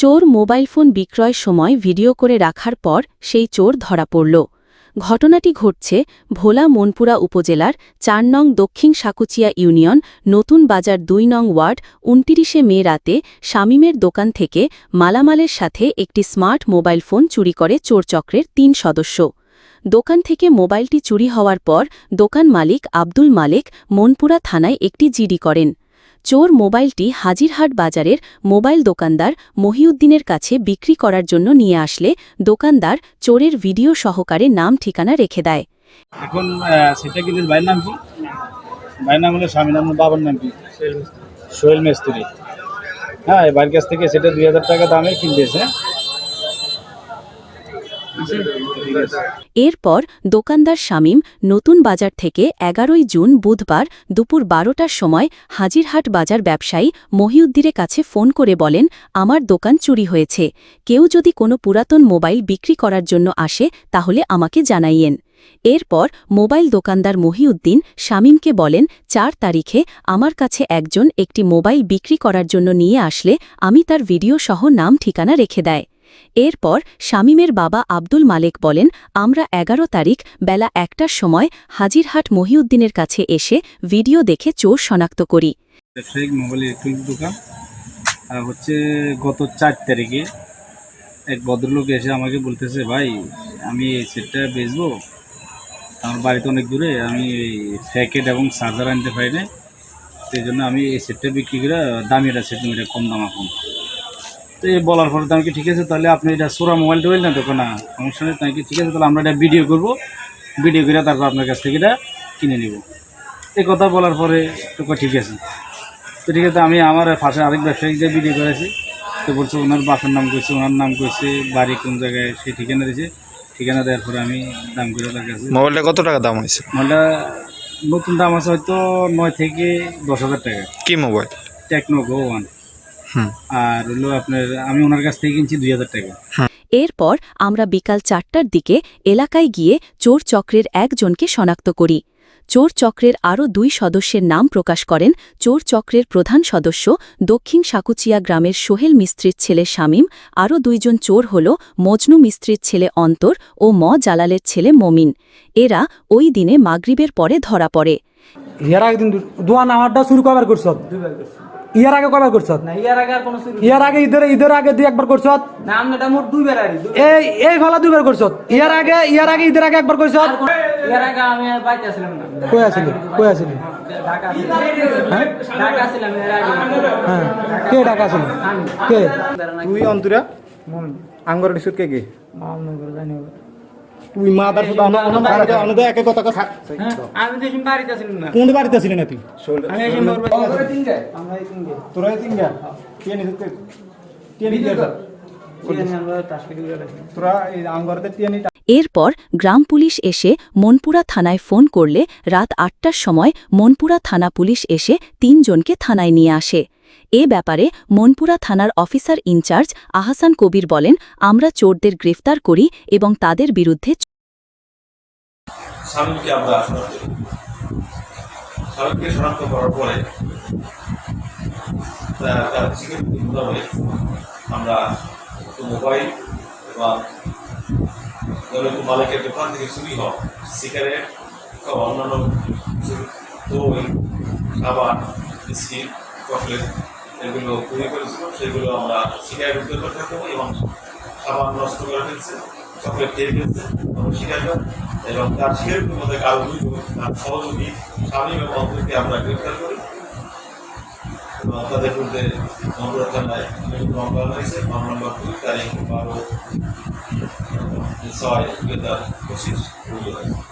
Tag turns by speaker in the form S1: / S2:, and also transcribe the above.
S1: চোর mobile phone বিক্রয় সময় ভিডিও করে রাখার পর সেই চোর ধরা পড়ল। ঘটনাটি ঘটছে ভোলা মনপুরা উপজেলার চার নং দক্ষিণ সাকুচিয়া ইউনিয়ন, নতুন বাজার দুই নং ওয়ার্ড, উনতিরিশে মে রাতে শামীমের দোকান থেকে মালামালের সাথে একটি স্মার্ট মোবাইল ফোন চুরি করে চোরচক্রের তিন সদস্য। দোকান থেকে মোবাইলটি চুরি হওয়ার পর দোকান মালিক আব্দুল মালেক মনপুরা থানায় একটি জিডি করেন। চোর মোবাইলটি হাজিরহাট বাজারের মোবাইল দোকানদার মহিউদ্দিনের কাছে বিক্রি করার জন্য নিয়ে আসলে দোকানদার চোরের ভিডিও সহকারে নাম ঠিকানা রেখে দেয়।
S2: এখন সেটা কিন্তু ভাইয়ের নাম কি? ভাইয়ের নাম হলো স্বামী নাম বাবার নাম কি? সোহেল মেস্তুরি। হ্যাঁ বাড়ির কাছ থেকে সেটা দুই হাজার টাকা দামে কিনতেছে ঠিক আছে
S1: এরপর দোকানদার শামীম নতুন বাজার থেকে এগারোই জুন বুধবার দুপুর বারোটার সময় হাজিরহাট বাজার ব্যবসায়ী মহিউদ্দিনের কাছে ফোন করে বলেন, আমার দোকান চুরি হয়েছে। কেউ যদি কোনো পুরাতন মোবাইল বিক্রি করার জন্য আসে, তাহলে আমাকে জানাইয়েন। এরপর মোবাইল দোকানদার মহিউদ্দিন শামীমকে বলেন, চার তারিখে আমার কাছে একজন একটি মোবাইল বিক্রি করার জন্য নিয়ে আসলে আমি তার ভিডিও সহ নাম ঠিকানা রেখে দেয়। এরপর শামীমের বাবা আব্দুল মালেক বলেন, আমরা এগারো তারিখ বেলা একটার সময় হাজিরহাট মহিউদ্দিনের কাছে এসে ভিডিও দেখে চোর শনাক্ত করি।
S2: হচ্ছে গত চার তারিখে এক ভদ্রলোক এসে আমাকে বলতেছে, ভাই, আমি এই সেটটা বেচবো। আমার বাড়িতে অনেক দূরে, আমি প্যাকেট এবং চার্জার আনতে পারি না সেই জন্য আমি এই সেটটা বিক্রি করে দামি সেট এটা কম দাম এখন। তো এই বলার পরে তো আমি ঠিক আছে? তাহলে আপনি এটা সোরা মোবাইল টোবাইল না দেখো না? সমস্যা নেই তাই কি ঠিক আছে? তাহলে আমরা এটা ভিডিও করব। ভিডিও করে তারপর আপনার কাছ থেকে এটা কিনে নিব। এই কথা বলার পরে তো ঠিক আছে। তো ঠিক আছে আমি আমার পাশে আরেক ব্যবসায়িক যে ভিডিও করেছি তো বলছে ওনার বাসার নাম কইছে ওনার নাম কইছে বাড়ি কোন জায়গায় সেই ঠিকানা দিয়েছে। ঠিকানা দেওয়ার পরে আমি দাম করে তার কাছে
S3: মোবাইলটা কত টাকা দাম হয়েছে?
S2: মোবাইলটা নতুন দাম আছে হয়তো নয় থেকে দশ হাজার টাকা।
S3: কি মোবাইল?
S2: Tecno Go one. আর হলো আপনার আমি ওনার কাছ থেকে কিনছি দুই হাজার টাকা।
S1: এরপর আমরা বিকাল চারটার দিকে এলাকায় গিয়ে চোর চক্রের একজনকে শনাক্ত করি। চোর চক্রের আরও দুই সদস্যের নাম প্রকাশ করেন চোর চক্রের প্রধান সদস্য দক্ষিণ সাকুচিয়া গ্রামের সোহেল মিস্ত্রির ছেলে শামীম আরও দুইজন চোর হল মজনু মিস্ত্রির ছেলে অন্তর ও ম জালালের ছেলে মমিন। এরা ওই দিনে মাগরিবের পরে ধরা পড়ে।
S4: ইয়ার আগে দোয়া নামারটা শুরু কবার করছ? ইয়ার আগে কবার করছ?
S5: না ইয়ার আগে আর কোনো
S4: ইয়ার আগে ঈদের ঈদের আগে দুই একবার করছ?
S5: না আমি এটা মোট দুইবার আর
S4: এই এই ফলা দুইবার করছ। ইয়ার আগে ইয়ার আগে ঈদের আগে একবার করছ?
S5: ইয়ার আগে আমি বাইতে আসলাম না।
S4: কই আসিলি? কই আসিলি?
S5: ঢাকা আসলাম। ঢাকা আসলাম এর আগে।
S4: হ্যাঁ। কে ডাকা আসিলি? কে?
S6: তুই অন্তরা? আঙ্গর ডিসুত কে গে
S5: মামনগর জানি।
S6: তুই মা দার সুদা অনদ একে কথা কথা।
S5: আমি তো এসে বাড়িতে আসলাম না।
S6: কোন বাড়িতে ছিলি না তুই
S5: আমি এসে মোর বাড়িতে তিনটে। আমরা এই তিনটে।
S6: তোরা তিন গা কে নিস কে নিস
S5: আমরা তাসকিরি করে রাখি
S6: তোরা এই আঙ্গরতে টিয়ে নি
S1: এরপর গ্রাম পুলিশ এসে মনপুরা থানায় ফোন করলে রাত আটটার সময় মনপুরা থানা পুলিশ এসে তিনজনকে থানায় নিয়ে আসে। এ ব্যাপারে মনপুরা থানার অফিসার ইনচার্জ আহাসান কবির বলেন, আমরা চোরদের গ্রেফতার করি এবং তাদের বিরুদ্ধে
S7: অন্যান্য খাবার, বিস্কিট, চকলেট এগুলো তৈরি করেছিল সেগুলো আমরা সিগারেট উদ্ধার করে থাকব এবং খাবার নষ্ট করে ফেলছে চকলেট খেয়ে ফেলছে এবং সিগারেট এবং তার সিগারেটের মধ্যে দুই তার সহযোগী স্বামী এবং অন্তরকে আমরা গ্রেফতার করি এবং তাদের বিরুদ্ধে মামলা থানায় মামলা হয়েছে মামলা নম্বর দুই, তারিখ বারো, ছয়, দুই হাজার পঁচিশ রুজু হয়েছে